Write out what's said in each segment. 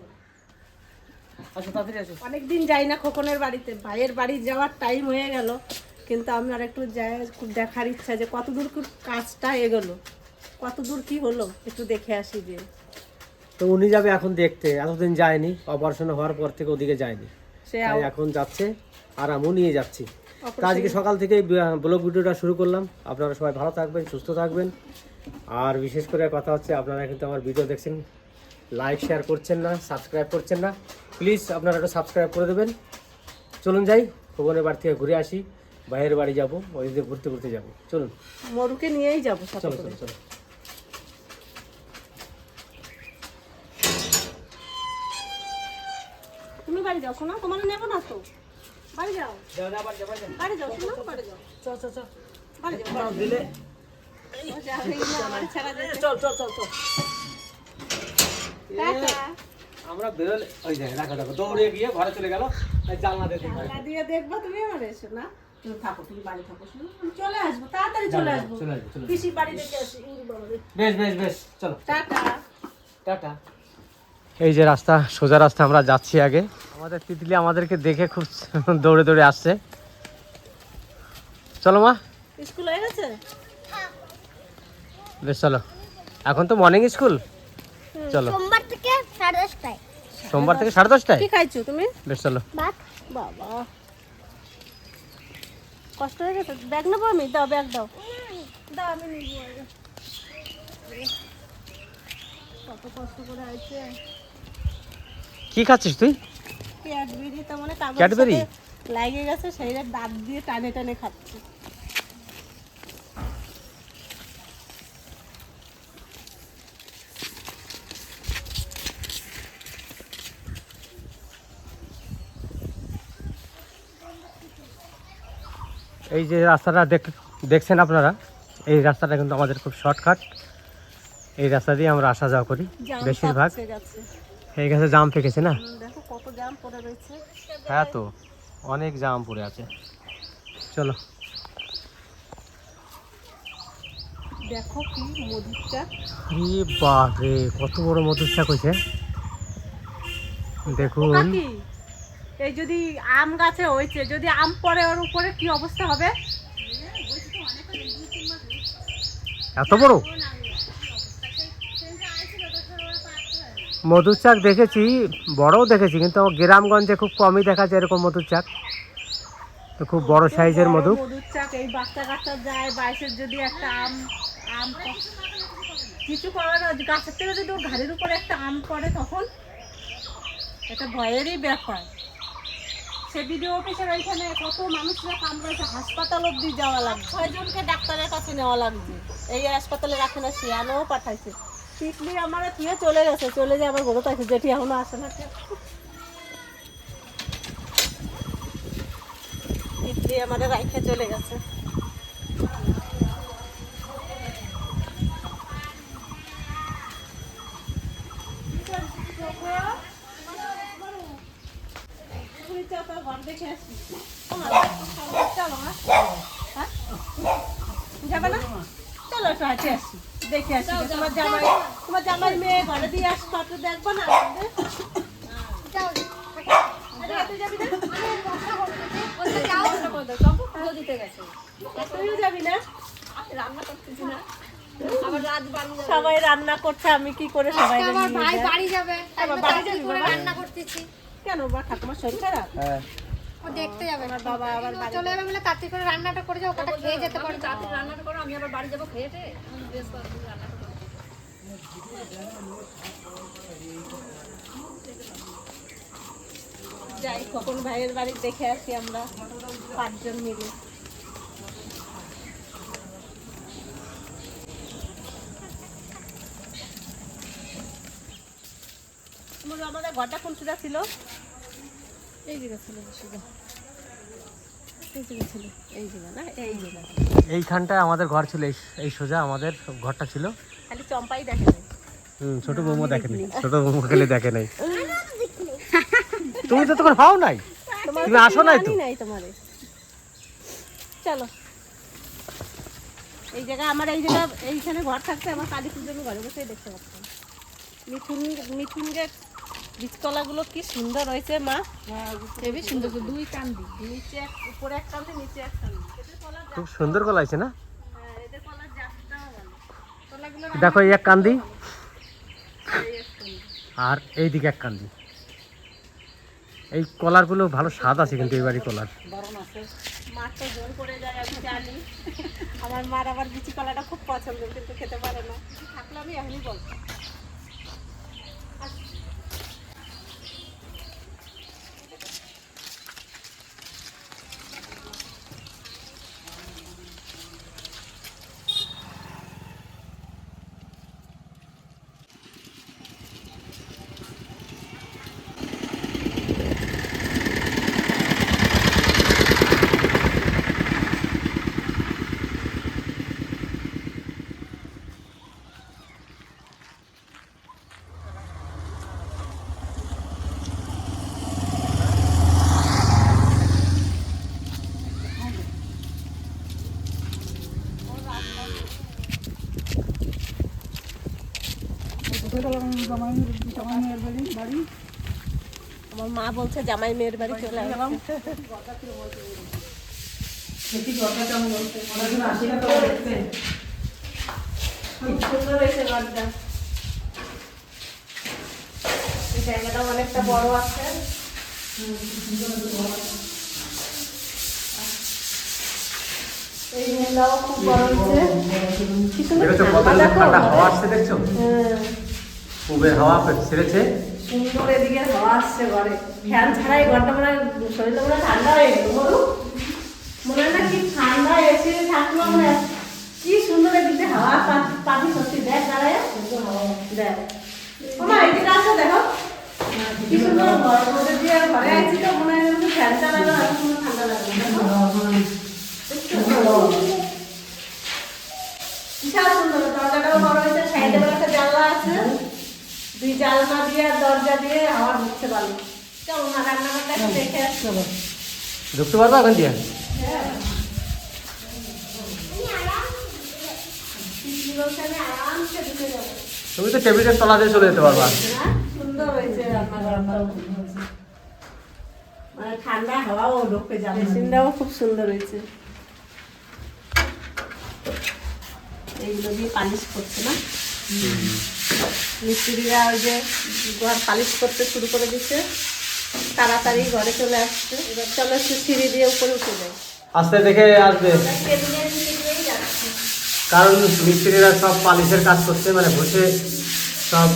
যাব আসো তাড়াতাড়ি আসো। অনেকদিন যাই না খোকনের বাড়িতে। ভাইয়ের বাড়ি যাওয়ার টাইম হয়ে গেল কিন্তু আপনার একটু যাই খুব দেখার ইচ্ছা যে কতদূর কাজটা এগোলো। কতদূর কি হলো একটু দেখে আসি যে। তো উনি যাবে এখন দেখতে। এতদিন যায়নি অপারেশন হওয়ার পর থেকে ওদিকে যায়নি। সে তাই এখন যাচ্ছে আর আমিও নিয়ে যাচ্ছি। তা আজকে সকাল থেকে ব্লগ ভিডিওটা শুরু করলাম। আপনারা সবাই ভালো থাকবেন সুস্থ থাকবেন। আর বিশেষ করে কথা হচ্ছে আপনারা কিন্তু আমার ভিডিও দেখছেন। লাইক শেয়ার করছেন না সাবস্ক্রাইব করছেন না প্লিজ আপনারা একটু সাবস্ক্রাইব করে দেবেন চলুন যাই ভুবনের বাড়ি থেকে ঘুরে আসি বাইরের বাড়ি যাব ওই দিকে ঘুরতে ঘুরতে যাব চলুন মরুকে নিয়েই যাব চলো। চলো চলো তুমি বাড়ি যাও শোনা তোমার নেব না তো বাড়ি যাও যাও, যাও, বাড়ি যাও, বাড়ি যাও। বাড়ি যাও শোনা বাড়ি যাও চল, চল, চল। বাড়ি যাও দিলে। না। চল, চল, চল, চল। আমরা বেরোলে ওই যায় রাখো দেখো দৌড়ে গিয়ে ঘরে চলে গেল। এই জানলা দিয়ে দেখো। জানলা দিয়ে দেখবা তুমি আমার এসো না। তুমি থাকো তুমি বাড়ি থাকো চলে আসব তাড়াতাড়ি চলে আসব। চলে আসব, চলে আসব। পিসি বাড়ি দেখে আসি উড়ি বাবা রে। বেশ বেশ বেশ চলো। টাটা। টাটা। এই যে রাস্তা সোজা রাস্তা আমরা যাচ্ছি আগে। আমাদের তিতলি আমাদেরকে দেখে খুব দৌড়ে দৌড়ে আসছে। চলো মা। স্কুল হয়ে গেছে? বেশ চলো। এখন তো মর্নিং স্কুল চলো। সাড়ে দশটায়। সোমবার থেকে সাড়ে দশটায়? কি খাইছো তুমি? বেশ চলো। ভাত। বাবা। কষ্ট হয়ে গেছে? ব্যাগ নেব আমি? দাও ব্যাগ দাও। দাও আমি নিবো। কত কষ্ট করে আছে কি খাচ্ছিস তুই? ক্যাডবেরি তো মানে কাগজ ক্যাডবেরি? লাগে গেছে সেই দাঁত দিয়ে টানে টানে খাচ্ছে। এই যে রাস্তাটা দেখ- দেখছেন আপনারা? এই রাস্তাটা কিন্তু আমাদের খুব শর্টকাট। এই রাস্তা দিয়ে আমরা আসা যাওয়া করি বেশিরভাগ। এই গাছে জাম পেকেছে না? হ্যাঁ তো অনেক জাম পড়ে আছে। চলো। দেখো কি মধুরটা। আরে বাপ রে কত বড় মধুর চাক হয়েছে দেখুন। এই যদি আম গাছে হয়েছে যদি আম পড়ে ওর উপরে কি অবস্থা হবে? এত বড়? মধুর চাক দেখেছি বড়ও দেখেছি কিন্তু আমার গ্রামগঞ্জে খুব কমই দেখা যায় এরকম মধুর চাক। তো খুব বড় সাইজের মধু। মধুর চাক এই বাচ্চা কাচ্চা যায় বাইশের যদি একটা আম আম কিছু করার গাছের থেকে যদি ওর ঘাড়ির উপরে একটা আম পড়ে তখন এটা ভয়েরই ব্যাপার। সে ভিডিও অফিসের ওইখানে কত মানুষরা কামড়াইছে হাসপাতাল অব্দি যাওয়া লাগছে। ছয়জনকে ডাক্তারের কাছে নেওয়া লাগছে। এই হাসপাতালে রাখে না শিয়ানোও পাঠাইছে। টিকলি আমার তুই চলে গেছে চলে যায় আমার ঘরে আছে যেটি এখনও আসে না। টিকলি আমাদের রাইখে চলে গেছে ঘর দেখে আসি চলো মা। হ্যাঁ? যাবে না? চলো একটু হাঁটে আসি। দেখে আসি তোমার জামাই তোমার জামাই মেয়ে ঘরে দিয়ে আসি কত দেখব না যাও আরে, তুই যাবি না? পুজো দিতে গেছে? তুইও যাবি না? রান্না করতেছি না। আবার রাত বাড়ি সবাই রান্না করছে আমি কি করে সবাই আমার ভাই বাড়ি যাবে। জন্য বাড়ি যাবি রান্না করতেছি। কেন বা ঠাকুমার শরীর খারাপ? হ্যাঁ। দেখতে যাবে। আমার বাবা আবার বাড়ি চলে যাবে বলে তাড়াতাড়ি করে রান্নাটা করে যাও ওটা খেয়ে যেতে পারো রান্নাটা করো আমি আবার বাড়ি যাব খেয়ে। যাই কখন ভাইয়ের বাড়ি দেখে আসি আমরা পাঁচজন মিলে। তোমার আমাদের ঘরটা কোন ছিল? এই জায়গা ছিল সুদা এই জায়গা ছিল। এই জায়গা না? এই জায়গা। এইখানটায় আমাদের ঘর ছিল এই- সোজা আমাদের ঘরটা ছিল। খালি চম্পাই দেখে হুম, ছোট বৌমা দেখেনি। ছোট বৌমা খেলে দেখে নাই। তুমি তো তখন হও নাই। তোমার তুমি আসো নাই তো? জানি নাই তোমারে চলো। এই জায়গা আমার এই জায়গা এইখানে ঘর থাকতে আমার কালী পুজো আমি ঘরে বসে দেখতে পাচ্তাম মিঠুন মিঠুনকে বীজকলাগুলো কি সুন্দর হয়েছে মা? হেবি সুন্দর তো দুই কান্দি নিচে এক উপরে এক কান্দি নিচে এক কান্দি খুব সুন্দর কলা আছে না? হ্যাঁ, দেখো এই এক কান্দি। আর এই দিকে এক কান্দি। এই কলারগুলো ভালো স্বাদ আছে কিন্তু এই বাড়ি কলার আমার মার আবার বিচি কলাটা খুব পছন্দ কিন্তু খেতে পারে না। থাকলে আমি এখনই বলব আমার মা বলছে জামাই মেয়ের বাড়ি চলে আসলাম জায়গাটা অনেকটা বড় আছে। এই খুব বড় হয়েছে। কি সুন্দর দেখেছ কত ঠান্ডা দেখো। হাওয়া আসছে দেখছ? হ্যাঁ। পুবের হাওয়া ছেড়েছে। সুন্দর এদিকে হাওয়া আসছে ঘরে। ফ্যান ছাড়াই ঘরটা মনে হয় শরীরটা মনে ঠান্ডা হয়ে গেল বলো। মনে হয় না কি ঠান্ডা এসে থাকল মনে কি সুন্দর এদিকে হাওয়া পাখি সত্যি। দেখ দাঁড়ায়। দেখ। ওমা এদিকে আসো দেখো। কি সুন্দর ঘর। মধ্যে দিয়ে ঘরে আছি তো মনে হয় যেন ফ্যান চালানো কোনো ঠান্ডা লাগবে বিশাল সুন্দর। দরজাটাও বড় হয়েছে সাইডে বেলা একটা জানলা আছে দুই জানলা দিয়ে আর দরজা দিয়ে হাওয়া ঢুকছে ভালো। চলো না রান্নাঘরটা একটু দেখে আসছো ঢুকতে পারব এখন দিয়ে? আরামসে তুমি তো টেবিলের তলা দিয়ে চলে যেতে পারবা। না? সুন্দর হয়েছে মানে ঠান্ডা হাওয়াও ঢুকে যাবে। মেশিনটাও খুব সুন্দর হয়েছে। এইগুলো দিয়ে পালিশ করছে না? মিস্ত্রিরা ওই যে ঘর পালিশ করতে শুরু করে দিচ্ছে তাড়াতাড়ি ঘরে চলে আসছে। এবার চলো একটু সিঁড়ি দিয়ে উপরে উঠে যাই। আস্তে দেখে আসবে। কারণ মিস্ত্রিরা সব পালিশের কাজ করছে মানে বসে সব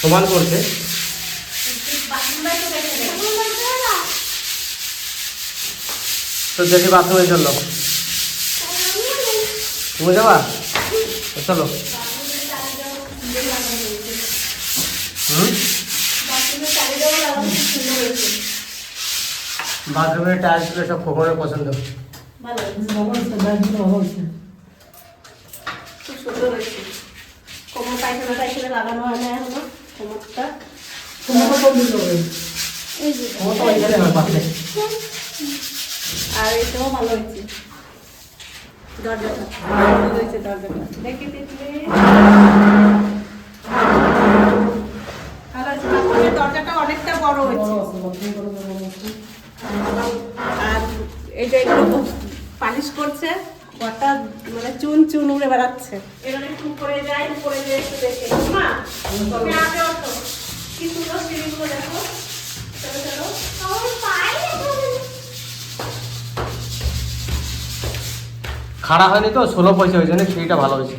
সমান করছে। তো দেখে তুমি যাবা? চলো হুম বাথরুমের চারিটাও লাগানো খুব সুন্দর হয়েছে বাথরুমের টাইলসগুলো সব খোকনের পছন্দ। খুব সুন্দর হয়েছে। কোমর পায়খানা টাইখানা লাগানো হয় না এখনও কোমরটা। আর এটাও ভালো হয়েছে। দরজাটা। হয়েছে দরজাটা। দেখে দেখলে। ভালো হয়েছে। দরজাটা অনেকটা বড় হয়েছে। আর এই যে এগুলো পালিশ করছে ঘরটা মানে চুন চুন উড়ে বেড়াচ্ছে। এবারে একটু উপরে যাই উপরে যাই একটু দেখে। মা তুমি আগে ওঠো। কি সুন্দর সিঁড়িগুলো দেখো। চলো চলো। খাড়া হয়নি তো ষোলো পয়সা হয়েছে না সিঁড়িটা ভালো হয়েছে।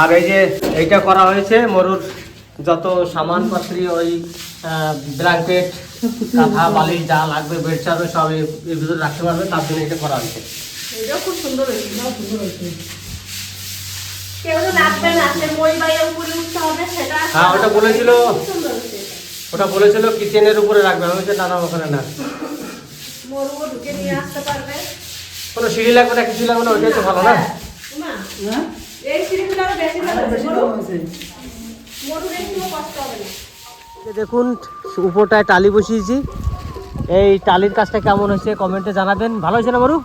আর এই যে এইটা করা হয়েছে মরুর যত সামান পাত্রী ওই ব্ল্যাঙ্কেট কাঁথা বালিশ যা লাগবে বেড সব এর- ভিতরে রাখতে পারবে তার জন্য এটা করা হয়েছে। এটাও খুব সুন্দর সুন্দর হ্যাঁ, ওটা বলেছিল। ওটা বলেছিল কিচেনের উপরে রাখবে আমি বলছি, না না ওখানে না মরুও ঢুকে নিয়ে আসতে পারবে। কোনো সিঁড়ি লাগবে না কিছু লাগবে না ওইটাই তো ভালো না? হ্যাঁ, এই সিঁড়িগুলো আরও বেশি ভালো দেখুন উপরটায় টালি বসিয়েছি। এই টালির কাজটা কেমন হয়েছে কমেন্টে জানাবেন। ভালো হয়েছে না মরু?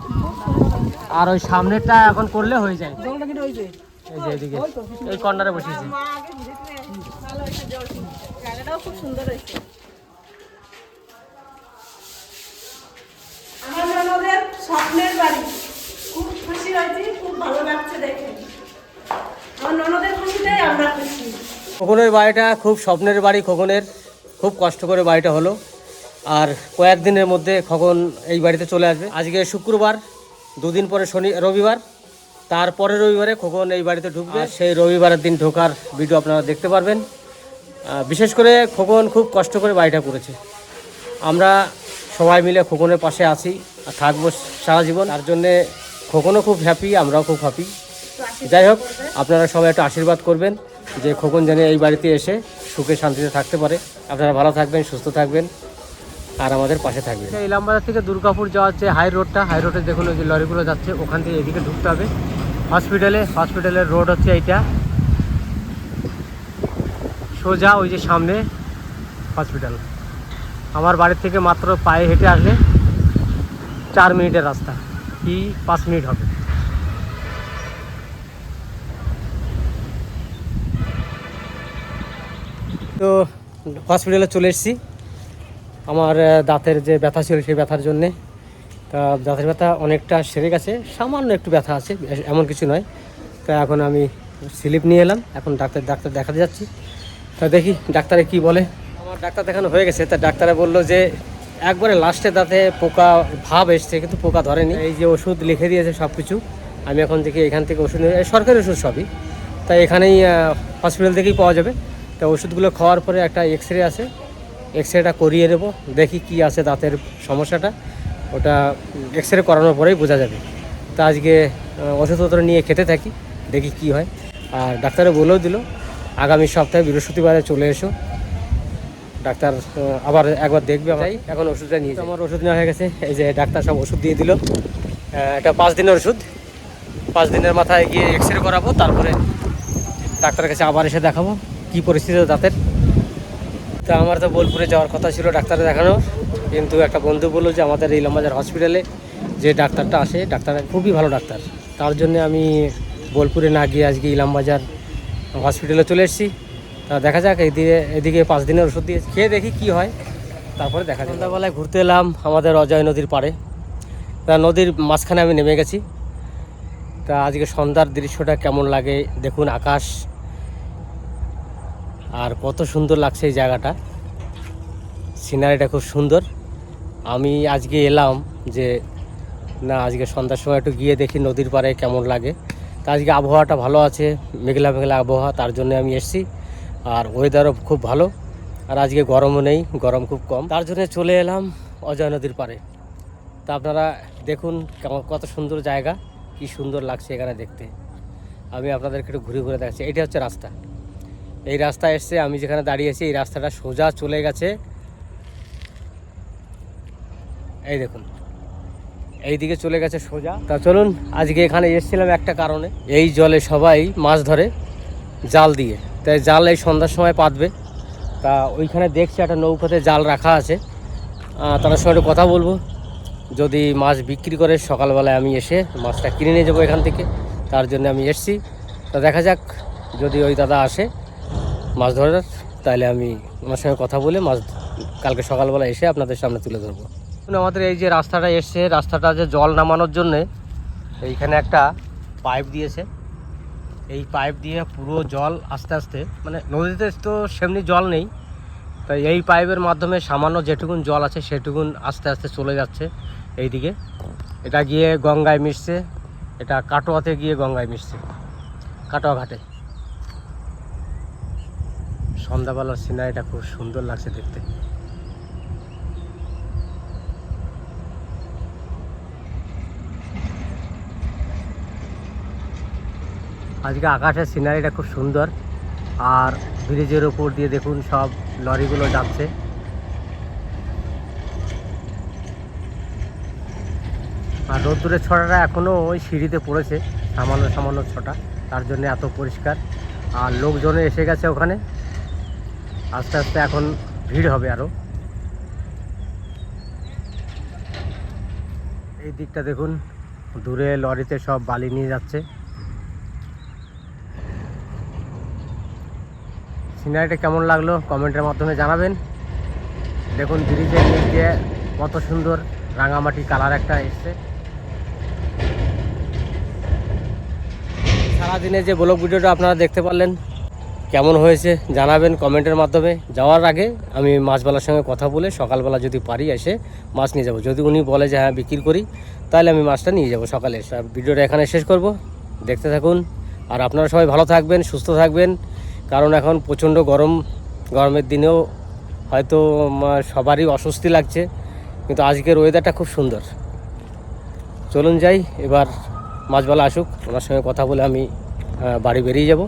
আর ওই সামনেরটা এখন করলে হয়ে যায়। এই যে এদিকে এই কর্নারে বসিয়েছি। স্বপ্নের বাড়ি। খুব খুশি হয়েছি খুব ভালো লাগছে দেখে। আমার ননদের খুশিতেই আমরা খুশি। খোকনের বাড়িটা খুব স্বপ্নের বাড়ি খোকনের। খুব কষ্ট করে বাড়িটা হলো। আর কয়েকদিনের মধ্যে খোকন এই বাড়িতে চলে আসবে। আজকে শুক্রবার, দুদিন পরে শনি, রবিবার। তারপরে রবিবারে খোকন এই বাড়িতে ঢুকবে। সেই রবিবারের দিন ঢোকার ভিডিও আপনারা দেখতে পারবেন। বিশেষ করে খোকন খুব কষ্ট করে বাড়িটা করেছে। আমরা সবাই মিলে খোকনের পাশে আছি আর থাকব সারা জীবন। তার জন্যে খোকনও খুব হ্যাপি আমরাও খুব হ্যাপি যাই হোক, আপনারা সবাই একটু আশীর্বাদ করবেন। যে খোকন যেন এই বাড়িতে এসে সুখে শান্তিতে থাকতে পারে। আপনারা ভালো থাকবেন, সুস্থ থাকবেন আর আমাদের পাশে থাকবেন। এই ইলামবাজার থেকে দুর্গাপুর যাওয়ার যে হাই রোডটা। হাই রোডে দেখুন যে লরিগুলো যাচ্ছে, ওখান থেকে এদিকে ঢুকতে হবে। হসপিটালে হসপিটালের রোড হচ্ছে এইটা। সোজা ওই যে সামনে হসপিটাল। আমার বাড়ির থেকে মাত্র পায়ে হেঁটে আসলে চার মিনিটের রাস্তা। কি পাঁচ মিনিট হবে। তো হসপিটালে চলে এসেছি। আমার দাঁতের যে ব্যথা ছিল সেই ব্যথার জন্যে। তা দাঁতের ব্যথা অনেকটা সেরে গেছে, সামান্য একটু ব্যথা আছে এমন কিছু নয়। তা এখন আমি স্লিপ নিয়ে এলাম, এখন ডাক্তার ডাক্তার দেখাতে যাচ্ছি। তা দেখি ডাক্তারে কি বলে। আমার ডাক্তার দেখানো হয়ে গেছে, তা ডাক্তারে বলল যে একবারে লাস্টে দাঁতে পোকা, ভাব এসছে, কিন্তু পোকা ধরেনি। এই যে ওষুধ লিখে দিয়েছে সব কিছু আমি এখন দেখি এখান থেকে ওষুধ সরকারি ওষুধ সবই। তাই এখানেই হসপিটাল থেকেই পাওয়া যাবে। তা ওষুধগুলো খাওয়ার পরে একটা এক্স রে আছে। এক্স রেটা করিয়ে নেব দেখি কি আছে দাঁতের সমস্যাটা। ওটা এক্স রে করানোর পরেই বোঝা যাবে। তা আজকে ওষুধপত্র নিয়ে খেতে থাকি দেখি কি হয়। আর ডাক্তারে বলেও দিল আগামী সপ্তাহে বৃহস্পতিবারে চলে এসো। ডাক্তার আবার একবার দেখবে আমায় এখন ওষুধটা নিয়ে। আমার ওষুধ নেওয়া হয়ে গেছে এই যে ডাক্তার সব ওষুধ দিয়ে দিল। এটা পাঁচ দিনের ওষুধ। পাঁচ দিনের মাথায় গিয়ে এক্স রে করাবো তারপরে ডাক্তারের কাছে আবার এসে দেখাবো। কি পরিস্থিতি দাঁতের তা আমার তো বোলপুরে যাওয়ার কথা ছিল ডাক্তারে দেখানোর কিন্তু একটা বন্ধু বলল যে আমাদের এই লম্বাজার হসপিটালে যে ডাক্তারটা আসে ডাক্তার খুবই ভালো ডাক্তার। তার জন্য আমি বোলপুরে না গিয়ে আজকে ইলামবাজার হসপিটালে চলে এসেছি। তা দেখা যাক, এদিকে এদিকে পাঁচ দিনের ওষুধ দিয়ে খেয়ে দেখি কি হয়। তারপরে দেখা যাক সন্ধ্যাবেলায় ঘুরতে এলাম আমাদের অজয় নদীর পাড়ে। তা নদীর মাঝখানে আমি নেমে গেছি। তা আজকে সন্ধ্যার দৃশ্যটা কেমন লাগে? দেখুন আকাশ। আর কত সুন্দর লাগছে এই জায়গাটা। সিনারিটা খুব সুন্দর। আমি আজকে এলাম যে, না, আজকে সন্ধ্যার সময় একটু গিয়ে দেখি নদীর পাড়ে কেমন লাগে। তা আজকে আবহাওয়াটা ভালো আছে, মেঘলা মেঘলা আবহাওয়া, তার জন্য আমি এসেছি। আর ওয়েদারও খুব ভালো। আর আজকে গরমও নেই, গরম খুব কম। তার জন্য চলে এলাম অজয় নদীর পাড়ে। তা আপনারা দেখুন কেমন, কত সুন্দর জায়গা, কি সুন্দর লাগছে এখানে দেখতে। আমি আপনাদেরকে একটু ঘুরে ঘুরে দেখাচ্ছি। এটা হচ্ছে রাস্তা। এই রাস্তা এসছে, আমি যেখানে দাঁড়িয়ে আছি, এই রাস্তাটা সোজা চলে গেছে। এই দেখুন এই দিকে চলে গেছে সোজা। তা চলুন, আজকে এখানে এসেছিলাম একটা কারণে। এই জলে সবাই মাছ ধরে জাল দিয়ে। তাই জাল এই সন্ধ্যার সময় পাতবে। তা ওইখানে দেখছি একটা নৌকাতে জাল রাখা আছে। তার সঙ্গে কথা বলব। যদি মাছ বিক্রি করে সকালবেলায় আমি এসে মাছটা কিনে নিয়ে যাব এখান থেকে, তার জন্য আমি এসছি। তা দেখা যাক, যদি ওই দাদা আসে মাছ ধরার, তাহলে আমি ওনার সঙ্গে কথা বলে মাছ কালকে সকালবেলা এসে আপনাদের সামনে তুলে ধরবো। আমাদের এই যে রাস্তাটা এসছে, রাস্তাটা যে জল নামানোর জন্যে, এইখানে একটা পাইপ দিয়েছে। এই পাইপ দিয়ে পুরো জল আস্তে আস্তে মানে নদীতে তো সেমনি জল নেই, তাই এই পাইপের মাধ্যমে সামান্য যেটুকুন জল আছে, সেটুকুন আস্তে আস্তে চলে যাচ্ছে এইদিকে। এটা গিয়ে গঙ্গায় মিশছে, এটা কাটোয়াতে গিয়ে গঙ্গায় মিশছে, কাটোয়া ঘাটে। সন্ধ্যাবেলার সিনারিটা খুব সুন্দর লাগছে দেখতে। আজকে আকাশের সিনারিটা খুব সুন্দর, আর ব্রিজের ওপর দিয়ে দেখুন সব লরিগুলো যাচ্ছে। আর রোদ্দুরের ছটাটা এখনও ওই সিঁড়িতে পড়েছে, সামান্য সামান্য ছটা, তার জন্য এত পরিষ্কার। আর লোকজন এসে গেছে ওখানে। আস্তে আস্তে এখন ভিড় হবে আরও এই দিকটা দেখুন, দূরে লরিতে সব বালি নিয়ে যাচ্ছে। সিনারিটা কেমন লাগল কমেন্টের মাধ্যমে জানাবেন। দেখুন, ব্রিজের নিচ দিয়ে কত সুন্দর রাঙামাটি কালার একটা এসছে। সারাদিনে যে ব্লগ ভিডিওটা আপনারা দেখতে পারলেন কেমন হয়েছে জানাবেন কমেন্টের মাধ্যমে। যাওয়ার আগে আমি মাছবালার সঙ্গে কথা বলে সকালবেলা যদি পারি এসে মাছ নিয়ে যাব। যদি উনি বলে যে হ্যাঁ বিক্রি করি, তাহলে আমি মাছটা নিয়ে যাব সকালে ভিডিওটা এখানে শেষ করব। দেখতে থাকুন। আর আপনারা সবাই ভালো থাকবেন, সুস্থ থাকবেন। কারণ এখন প্রচণ্ড গরম। গরমের দিনেও হয়তো সবারই অস্বস্তি লাগছে। কিন্তু আজকের ওয়েদারটা খুব সুন্দর। চলুন যাই, এবার মাছবালা আসুক। ওনার সঙ্গে কথা বলে আমি বাড়ি বেরিয়ে যাব।